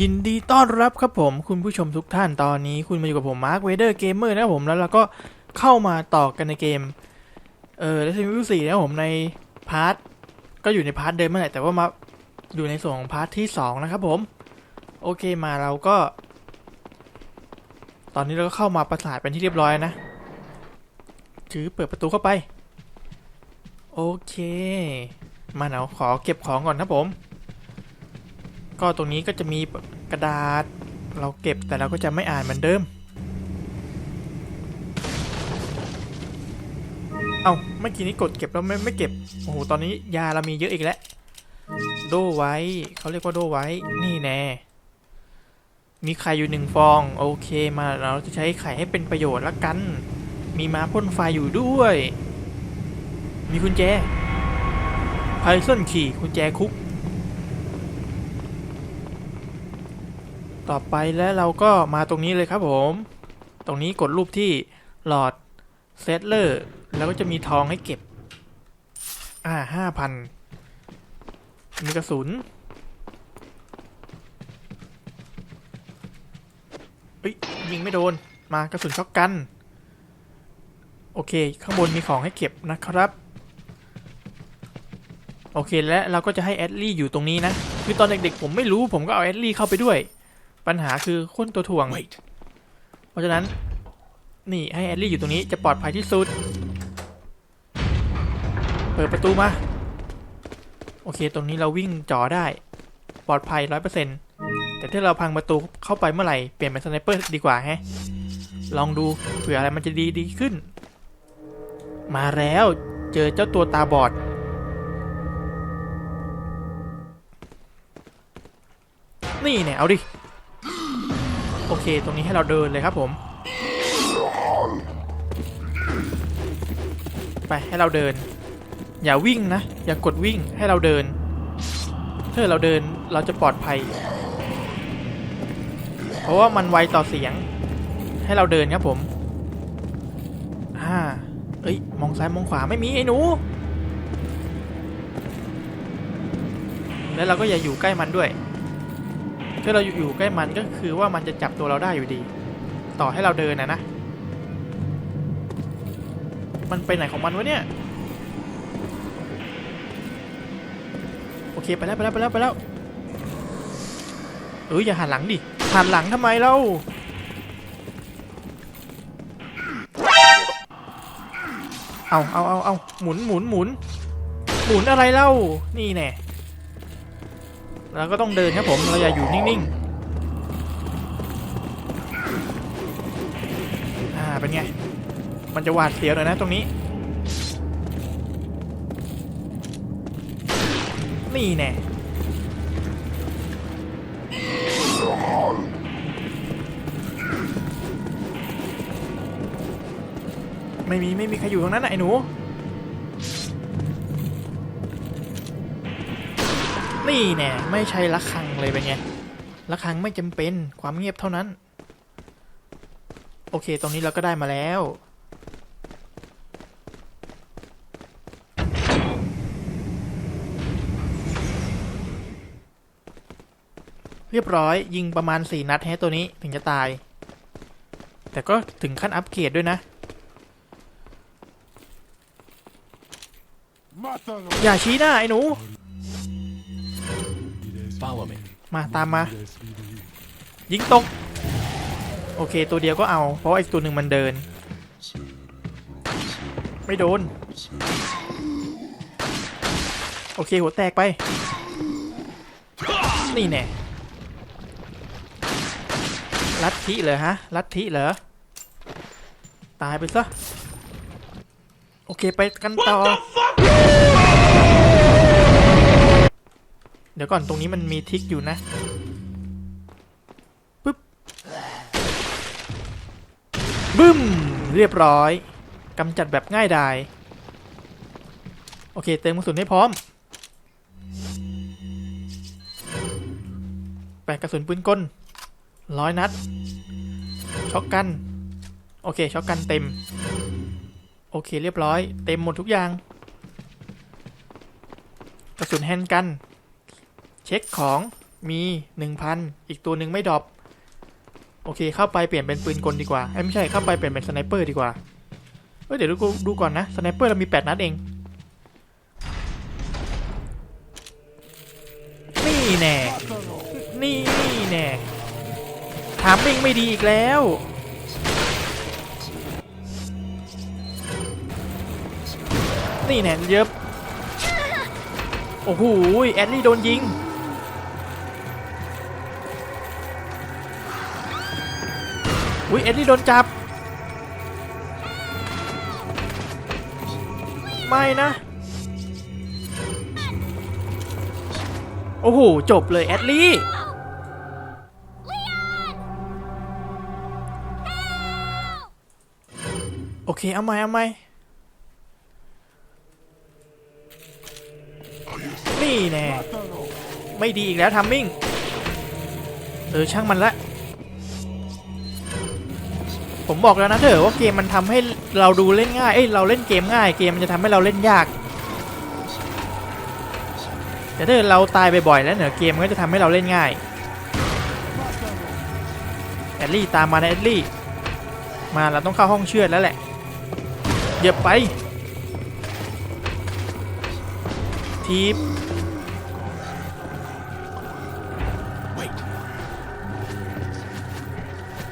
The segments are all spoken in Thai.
ยินดีต้อนรับครับผม คุณผู้ชมทุกท่านตอนนี้ คุณมาอยู่กับผมมาร์คเวเดอร์เกมเมอร์นะครับผมแล้วเราก็เข้ามาต่อกันในเกม เออ Resident Evil 4นะครับผมในพาร์ทก็อยู่ในพาร์ทเดิมนั่นแหละแต่ว่ามาอยู่ในส่วนของพาร์ทที่ 2 นะครับผม โอเคมาเราก็ ตอนนี้เราก็เข้ามาประสาทเป็นที่เรียบร้อยนะถือเปิดประตูเข้าไป โอเค มาเนาขอเก็บของก่อนครับผม ก็ตรงนี้ก็จะมีกระดาษ เราเก็บแต่เราก็จะไม่อ่านเหมือนเดิม เอาเมื่อกี้นี้กดเก็บแล้วไม่ไม่เก็บ โอ้โห ตอนนี้ยาเรามีเยอะอีกแล้ว โดไว้ เขาเรียกว่าโดไว้ นี่แน่ มีไข่อยู่หนึ่งฟอง โอเค มาเราจะใช้ไข่ให้เป็นประโยชน์ละกัน มีม้าพ่นไฟอยู่ด้วย มีกุญแจไพส้นขี่กุญแจคุก ต่อไปแล้วเราก็มาตรงนี้เลยครับผม ตรงนี้กดรูปที่หลอดเซตเลอร์แล้วก็จะมีทองให้เก็บ อ่าห้าพันมีกระสุนเอ้ยยิงไม่โดนมากระสุนช็อกกัน โอเค ข้างบนมีของให้เก็บนะครับ โอเคและเราก็จะให้แอดลี่อยู่ตรงนี้นะ คือตอนเด็กๆผมไม่รู้ผมก็เอาแอดลี่เข้าไปด้วย ปัญหาคือคนตัวถ่วง Wait. เพราะฉะนั้น นี่ให้แอดลี่อยู่ตรงนี้จะปลอดภัยที่สุด เปิดประตูมา โอเค ตรงนี้เราวิ่งจ่อได้ ปลอดภัยร้อยเปอร์เซ็นต์แต่ถ้าเราพังประตูเข้าไปเมื่อไหร่ เปลี่ยนเป็นสไนเปอร์ดีกว่าแฮะ ลองดูเผื่ออะไรมันจะดีดีขึ้น มาแล้วเจอเจ้าตัวตาบอดนี่เนี่ยเอาดิ โอเค ตรงนี้ให้เราเดินเลยครับผม ไปให้เราเดิน อย่าวิ่งนะ อย่ากดวิ่งให้เราเดินถ้าเราเดินเราจะปลอดภัย เพราะว่ามันไวต่อเสียง ให้เราเดินครับผมอ่าเอ้ยมองซ้ายมองขวาไม่มีไอ้หนู แล้วเราก็อย่าอยู่ใกล้มันด้วย ถ้าเราอยู่ใกล้มันก็คือว่ามันจะจับตัวเราได้อยู่ดี ต่อให้เราเดินนะนะ มันไปไหนของมันวะเนี่ย โอเคไปแล้วไปแล้วไปแล้วไปแล้ว เอออย่าหันหลังดิ หันหลังทำไมเล่าเอาเอาเอาเอาหมุนหมุนหมุนหมุนอะไรเล่า นี่แน่ เราก็ต้องเดินครับผม เราอย่าอยู่นิ่งๆ อ่า เป็นไง มันจะหวาดเสียวหน่อยนะตรงนี้ นี่แน่ไม่มี ไม่มีใครอยู่ตรงนั้นนะไอ้หนู นี่แน่ไม่ใช่ระฆังเลยเป็นไงระฆังไม่จำเป็นความเงียบเท่านั้น โอเค ตรงนี้เราก็ได้มาแล้ว เรียบร้อยยิงประมาณ 4 นัดแฮะตัวนี้ถึงจะตาย แต่ก็ถึงขั้นอัปเกรดด้วยนะอย่าชี้หน้าไอ้หนู Follow me. มาตามมา ยิงตก โอเค ตัวเดียวก็เอา เพราะว่าอีกตัวหนึ่งมันเดิน ไม่โดน โอเค หัวแตกไป นี่แน่ลัทธิเหรอฮะ ลัทธิเหรอ ตายไปซะ โอเค ไปกันต่อเดี๋ยวก่อนตรงนี้มันมีทิกอยู่นะปึ๊บบึ้ม เรียบร้อยกำจัดแบบง่ายดายโอเค เติมกระสุนให้พร้อมแปะกระสุนปืนกลร้อยนัด ช็อกกัน โอเค ช็อกกันเต็ม โอเค เรียบร้อย เต็มหมดทุกอย่าง กระสุนแฮนกัน ช็คของมีหนึ่งพันอีกตัวหนึ่งไม่ดรอปโอเค เข้าไปเปลี่ยนเป็นปืนกลดีกว่าไม่ใช่เข้าไปเปลี่ยนเป็นสไนเปอร์ดีกว่าเอ้ยเดี๋ยวดูดูก่อนนะสไนเปอร์เรามีแปดนัดเอง นี่แน่นี่นี่แน่ถามมิ่งไม่ดีอีกแล้วนี่แน่เยบโอ้โหแอดลี่โดนยิง อุ้ยแอดลี่โดนจับ ไม่นะ โอ้โห จบเลยแอดลี่โอเค เอาใหม่เอาใหม่นี่แน่ไม่ดีอีกแล้วทัมมิ่ง เออ ช่างมันละ ผมบอกแล้วนะเถอะว่าเกมมันทำให้เราดูเล่นง่ายเอ้ยเราเล่นเกมง่าย เกมมันจะทำให้เราเล่นยาก แต่ถ้าเราตายบ่อยๆแล้วเนี่ยเกมมันก็จะทำให้เราเล่นง่ายแอดลี่ตามมานะแอดลี่ มาเราต้องเข้าห้องเชือดแล้วแหละเหยียบไปทีบ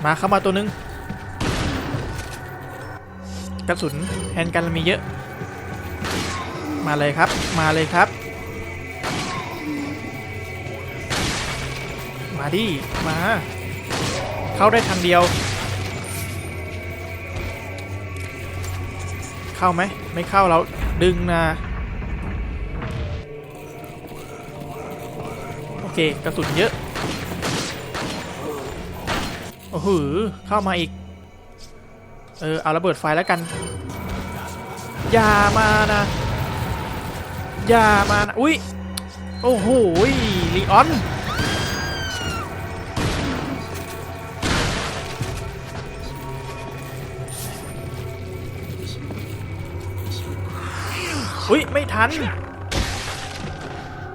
มาเข้ามาตัวหนึง กระสุนแฮนกันมีเยอะ มาเลยครับ มาเลยครับ มาดิ มา เข้าได้ทางเดียว เข้าไหม ไม่เข้าเราดึงนะโอเค กระสุนเยอะ โอ้โหเข้ามาอีก เออเอาระเบิดไฟแล้วกัน อย่ามานะ อย่ามานะ อุ้ย โอ้โหลีออน อุ้ย ไม่ทัน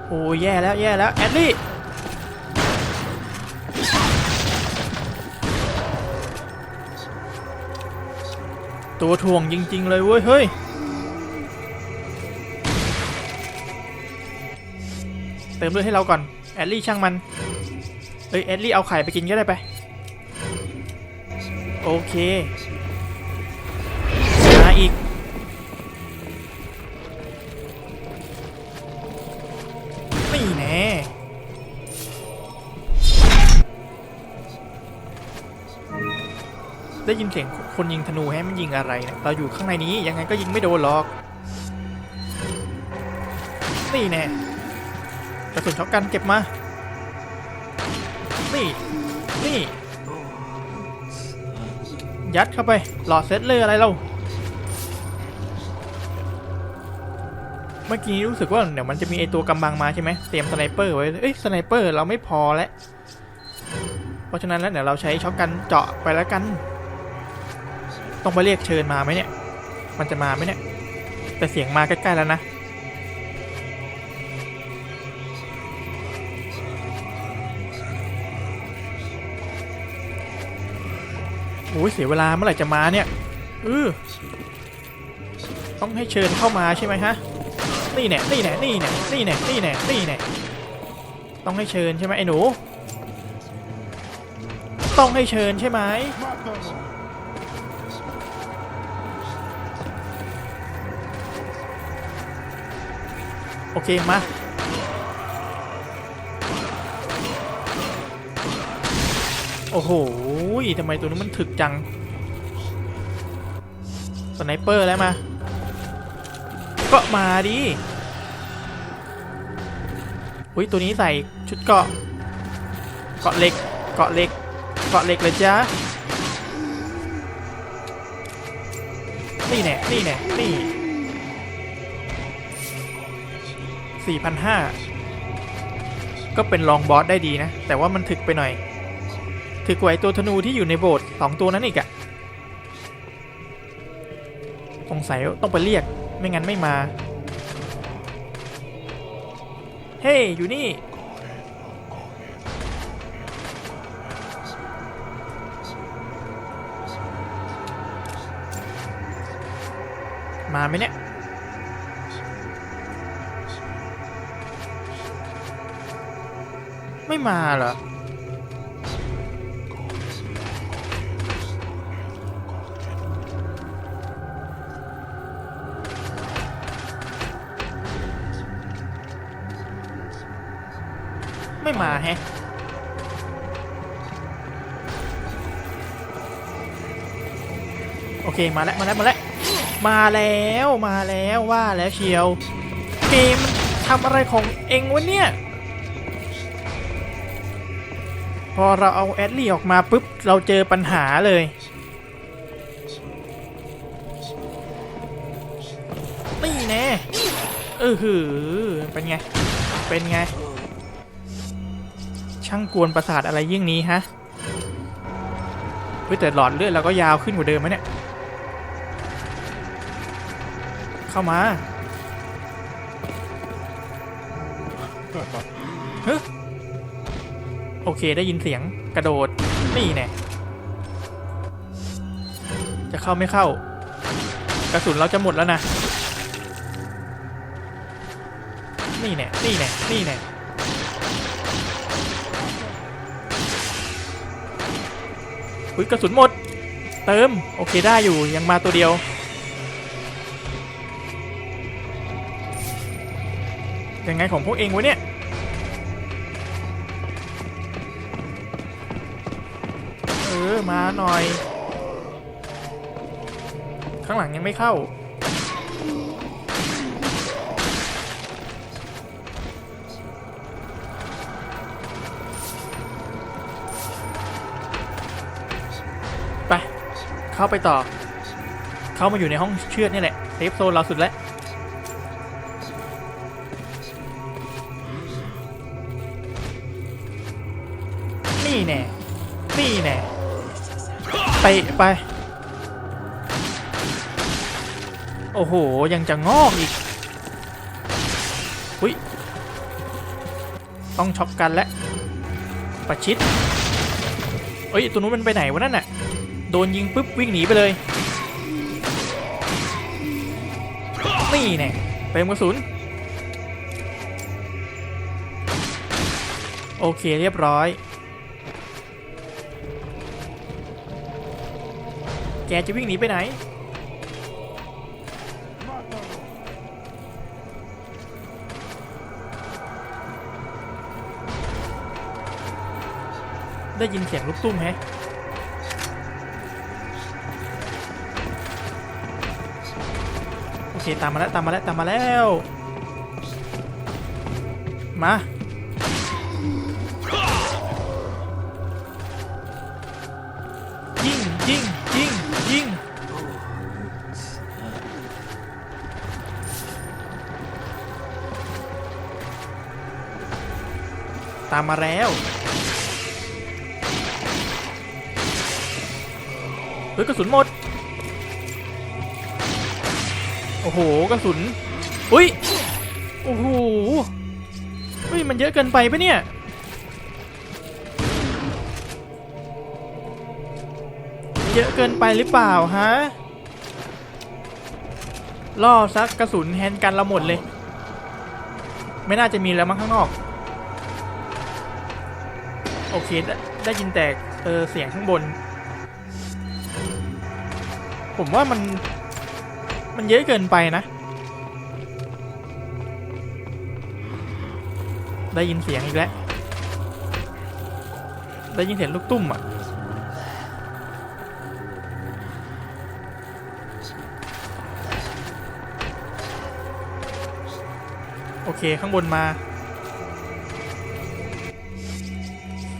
โอ้แย่แล้ว แย่แล้ว แอดลี่ ตัวถ่วงจริง ๆ เลยเว้ย เฮ้ย เติมเลือดให้เราก่อน แอดลี่ช่างมัน เอ้ย แอดลี่เอาไข่ไปกินก็ได้ไป โอเคมาอีกนี่แน่ได้ยินเสียง คนยิงธนูแฮะมันยิงอะไรเนี่ยเราอยู่ข้างในนี้ยังไงก็ยิงไม่โดนหรอกนี่แน่กระสุนช็อตกันเก็บมา นี่ นี่ ยัดเข้าไป หลอดเซตเลยอะไรเรา เมื่อกี้รู้สึกว่าเดี๋ยวมันจะมีไอตัวกำบังมาใช่ไหมเตรียมสไนเปอร์ไว้ เอ้ยสไนเปอร์เราไม่พอแล้ว เพราะฉะนั้นแล้วเดี๋ยวเราใช้ช็อตกันเจาะไปแล้วกัน ต้องไปเรียกเชิญมาไหมเนี่ย มันจะมาไหมเนี่ย แต่เสียงมาใกล้ๆแล้วนะ โอ้ยเสียเวลาเมื่อไหร่จะมาเนี่ยเออต้องให้เชิญเข้ามาใช่ไหมฮะ นี่แน่นี่แน่นี่แน่นี่แน่นี่แน่นี่แน่ต้องให้เชิญใช่ไหมไอ้หนู ต้องให้เชิญใช่ไหม โอเค มา โอ้โหทำไมตัวนี้มันถึกจัง สไนเปอร์แล้วมา ก็มาดิอุ้ย ตัวนี้ใส่ชุดเกาะ เกาะเหล็ก เกาะเหล็ก เกาะเหล็กเลยจ้านี่แน่นี่แน่นี่ 4,500 ก็เป็นลองบอสได้ดีนะ แต่ว่ามันถึกไปหน่อย ถึกไว้ตัวธนูที่อยู่ในโบสถ์สองตัวนั้นอีกอะสงสัยต้องไปเรียกไม่งั้นไม่มา เฮ้ย อยู่นี่มาไหมเนี่ย ไม่มาเหรอไม่มาแฮะโอเคมาแล้วมาแล้วมาแล้วมาแล้วมาแล้วว่าแล้วเชียว เกมทำอะไรของเองวะเนี่ย พอเราเอาแอดลี่ออกมาปุ๊บ เราเจอปัญหาเลย นี่แน่เออหือเป็นไง เป็นไง ช่างกวนประสาทอะไรยิ่งนี้ฮะเฮ้ยแต่หลอดเลือดเราก็ยาวขึ้นกว่าเดิมไหมเนี่ย เข้ามาเฮ้ย โอเคได้ยินเสียงกระโดดนี่แน่จะเข้าไม่เข้า กระสุนเราจะหมดแล้วนะ นี่แน่นี่แน่นี่แน่อุ้ยกระสุนหมด เติม โอเคได้อยู่ยังมาตัวเดียวยังไงของพวกเองวะเนี่ย มาหน่อย ข้างหลังยังไม่เข้า ไป เข้าไปต่อ เข้ามาอยู่ในห้องเชือดนี่แหละเซฟโซนเราสุดแล้ว ไปไป โอ้โห ยังจะงอกอีกอุ้ย ต้องช็อกกันแล้วประชิดเอ้ย ตัวนู้นมันไปไหนวะนั่นน่ะ โดนยิงปุ๊บวิ่งหนีไปเลย นี่แน่เต็มกระสุน โอเคเรียบร้อย แกจะวิ่งหนีไปไหน ได้ยินเสียงลูกตุ้มแฮะโอเค ตามมาแล้ว ตามมาแล้ว ตามมาแล้ว มายิงยิง ตามมาแล้วเฮ้ยกระสุนหมด โอ้โหกระสุนอุ้ยโอ้โหเฮ้ยมันเยอะเกินไปปะเนี่ยเยอะเกินไปหรือเปล่าฮะล่อซักกระสุนแฮนกันเราหมดเลย ไม่น่าจะมีแล้วมั้งข้างนอก โอเคได้ได้ยินแต่เออเสียงข้างบน ผมว่ามัน มันเยอะเกินไปนะ ได้ยินเสียงอีกแล้ว ได้ยินเสียงลูกตุ้มอะโอเค ข้างบนมา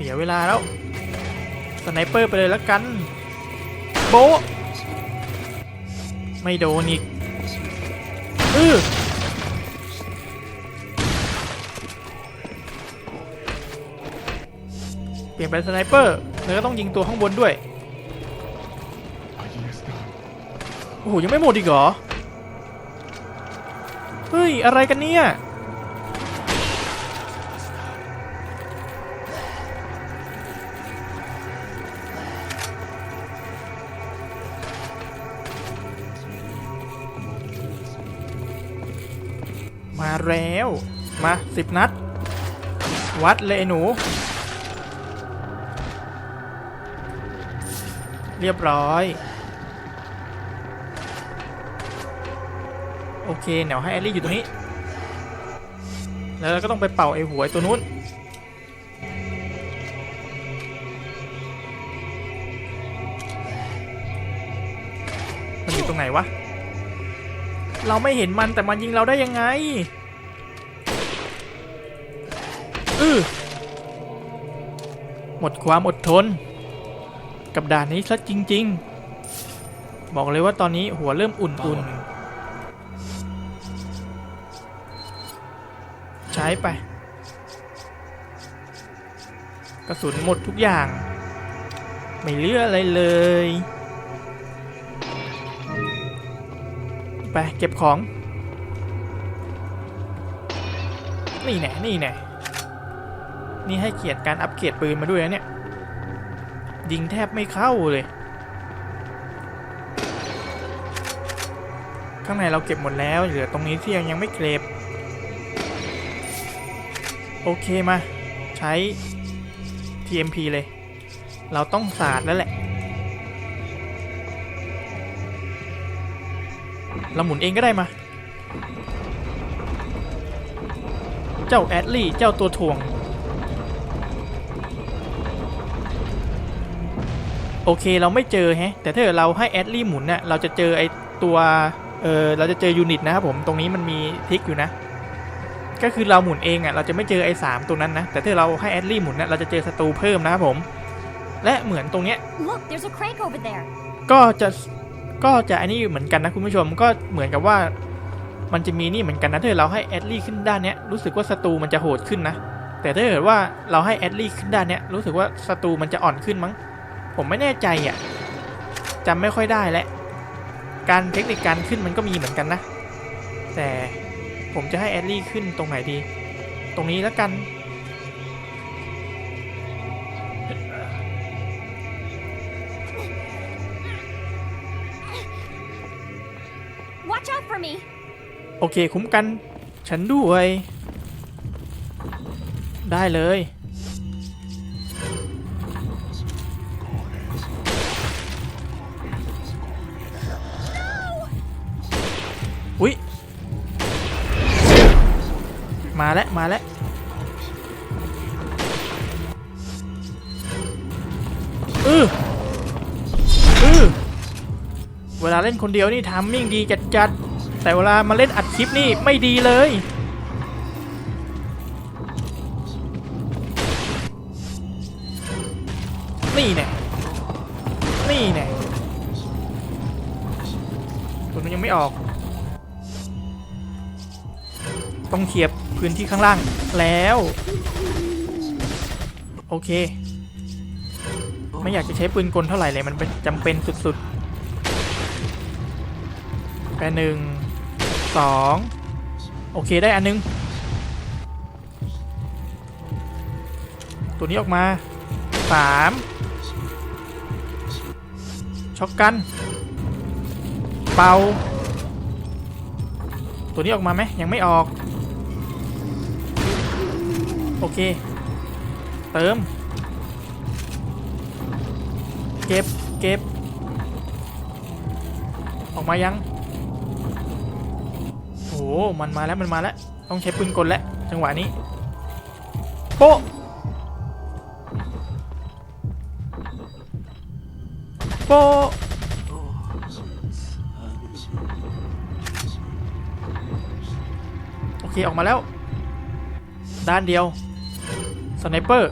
สียเวลาแล้ว สไนเปอร์ไปเลยแล้วกัน โบไม่โดนอีกอือเปลี่ยนเป็นสไนเปอร์ แล้วก็ต้องยิงตัวข้างบนด้วย โอ้โห ยังไม่หมดอีกเหรอ เฮ้ย อะไรกันเนี่ย แล้ว มาสิบนัด วัดเลยไอ้หนู เรียบร้อย โอเคเดี๋ยวให้แอลลี่อยู่ตรงนี้ แล้วเราก็ต้องไปเป่าไอ้หัวไอ้ตัวนู้นมันอยู่ตรงไหนวะ เราไม่เห็นมันแต่มันยิงเราได้ยังไง อือหมดความอดทน กับด่านนี้ซะจริง ๆ บอกเลยว่าตอนนี้หัวเริ่มอุ่นๆ ใช้ไป กระสุนหมดทุกอย่าง ไม่เหลืออะไรเลย ไป เก็บของ นี่แน่นี่แน่ นี่ให้เกียรติการอัปเกรดปืนมาด้วยนะเนี่ย ยิงแทบไม่เข้าเลย ข้างในเราเก็บหมดแล้ว เหลือตรงนี้ที่ยังไม่เก็บ โอเคมา ใช้ TMP เลย เราต้องสาดแล้วแหละ เราหมุนเองก็ได้มา เจ้าแอดลี่ เจ้าตัวถ่วง โอเคเราไม่เจอแฮะแต่ถ้าเกิดเราให้แอดลี่หมุนเนี่ยเราจะเจอไอตัวเออเราจะเจอยูนิตนะครับผมตรงนี้มันมีทิกอยู่นะ ก็คือเราหมุนเองอะเราจะไม่เจอไอ้สามตัวนั้นนะ แต่ถ้าเราให้แอดลี่หมุนเนี่ยเราจะเจอศัตรูเพิ่มนะครับผม และเหมือนตรงเนี้ย Look, there's a crank over there. ก็จะก็จะอันนี้เหมือนกันนะคุณผู้ชมก็เหมือนกับว่า มันจะมีนี่เหมือนกันนะถ้าเกิดเราให้แอดลี่ขึ้นด้านเนี้ยรู้สึกว่าศัตรูมันจะโหดขึ้นนะแต่ถ้าเกิดว่าเราให้แอดลี่ขึ้นด้านเนี้ยรู้สึกว่าศัตรูมันจะอ่อนขึ้นมั้ง ผมไม่แน่ใจอะจำไม่ค่อยได้และ การเทคนิคการขึ้นมันก็มีเหมือนกันนะ แต่ผมจะให้แอดลี่ขึ้นตรงไหนดี ตรงนี้แล้วกัน Watch out for me. โอเคคุ้มกัน ฉันด้วย ได้เลย แล้วมาแล้วอืออือเวลาเล่นคนเดียวนี่ทามมิ่งดีจัดๆแต่เวลามาเล่นอัดคลิปนี่ไม่ดีเลย นี่แน่นี่แน่ตัวมันยังไม่ออก ต้องเคลียบ พื้นที่ข้างล่างแล้ว โอเค ไม่อยากจะใช้ปืนกลเท่าไหร่เลยมันเป็นจำเป็นสุดๆแปหนึ่งสองโอเคได้อันนึง ตัวนี้ออกมาสามช็อกกัน เป่า ตัวนี้ออกมาไหมยังไม่ออก โอเค เติม เก็บ เก็บ ออกมายัง โอ้มันมาแล้ว มันมาแล้ว ต้องใช้ปืนกลแล้ว จังหวะนี้ โป๊ะโป๊ะโอเค ออกมาแล้ว ด้านเดียว สไนเปอร์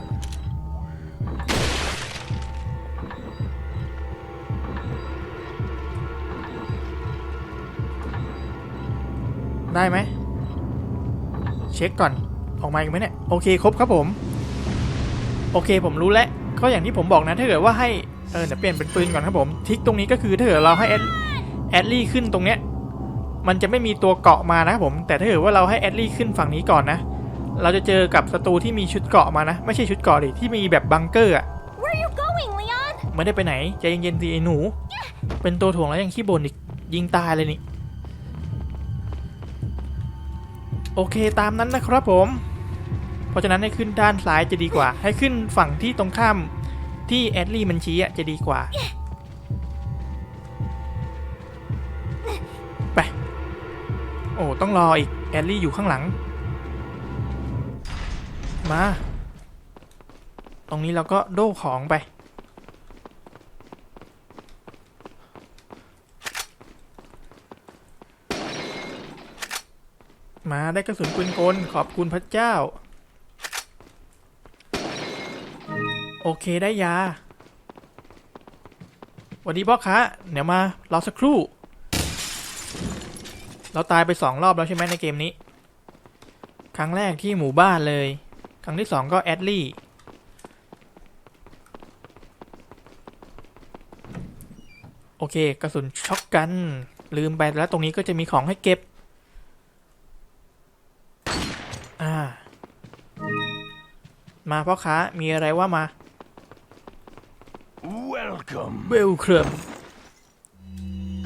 ได้ไหมเช็คก่อนออกมาอีกไหมเนี่ยโอเคครบครับผม โอเคผมรู้แล้วก็อย่างที่ผมบอกนะถ้าเกิดว่าให้เออเดี๋ยวเปลี่ยนเป็นปืนก่อนครับผมทิกตรงนี้ก็คือถ้าเกิดเราให้แอดแอดลี่ขึ้นตรงเนี้ยมันจะไม่มีตัวเกาะมานะครับผม แต่ถ้าเกิดว่าเราให้แอดลี่ขึ้นฝั่งนี้ก่อนนะ เราจะเจอกับศัตรูที่มีชุดเกาะมานะ ไม่ใช่ชุดเกาะดิที่มีแบบบังเกอร์อะ Where are you going, Leon? ไม่ได้ไปไหนใจเย็นๆสิไอ้หนู เป็นตัวถ่วงแล้วยังขี้บ่นอีกยิงตายเลยนี่ โอเคตามนั้นนะครับผม เพราะฉะนั้นให้ขึ้นด้านซ้ายจะดีกว่า ให้ขึ้นฝั่งที่ตรงข้ามที่แอดลี่มันชี้อะจะดีกว่าไปโอ้ต้องรออีกแอดลี่อยู่ข้างหลัง มา ตรงนี้เราก็โด้ของไป มาได้กระสุนปืนกล ขอบคุณพระเจ้า โอเคได้ยาวัสดีพ่อค้าเดี๋ยวมารอสักครู่ เราตายไปสองรอบแล้วใช่ไหมในเกมนี้ ครั้งแรกที่หมู่บ้านเลย ครั้งที่สองก็แอดลี่ โอเค กระสุนช็อกกัน ลืมไปแล้วตรงนี้ก็จะมีของให้เก็บ อ่า มาพ่อค้า มีอะไรว่ามา Welcome. เวลเครม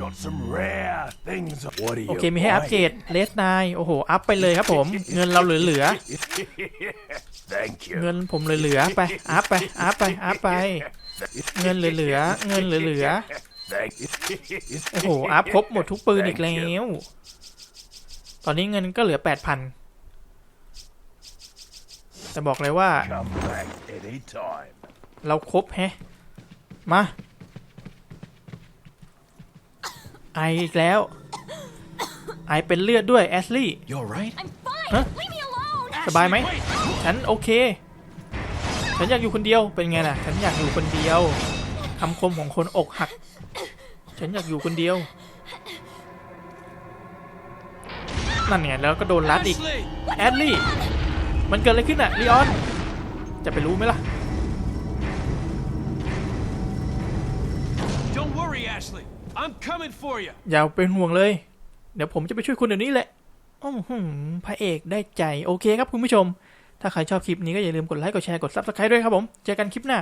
Got some rare things. What are you? โอเค มีให้อัปเกรดเลสนายโอ้โห อัพไปเลยครับผม เงินเราเหลือ Thank ๆ you. เงินผมเหลือๆไปอัพไปอัพไปอัพไป เงินเหลือๆเงินเหลือ Thank you. ๆโอ้โหอัพครบหมดทุกปืนอีกแล้ว ตอนนี้เงินก็เหลือแปดพันแต่บอกเลยว่า Come back anytime. เราครบแฮะมาไออีกแล้ว ไอเป็นเลือดด้วยแอสลี่ You're right. สบายไหมฉันโอเค ฉันอยากอยู่คนเดียวเป็นไงล่ะ ฉันอยากอยู่คนเดียวคำคมของคนอกหัก ฉันอยากอยู่คนเดียว นั่นไงแล้วก็โดนรัดอีก Ashley! แอดลี่ มันเกิดอะไรขึ้นอะลีออน จะไปรู้ไหมล่ะ Don't worry, Ashley. I'm coming for you. อย่าเป็นห่วงเลย เดี๋ยวผมจะไปช่วยคุณเดี๋ยวนี้แหละ อืมพระเอกได้ใจ โอเคครับคุณผู้ชม ถ้าใครชอบคลิปนี้ก็อย่าลืมกดไลค์ กดแชร์ กด Subscribe ด้วยครับผม เจอกันคลิปหน้า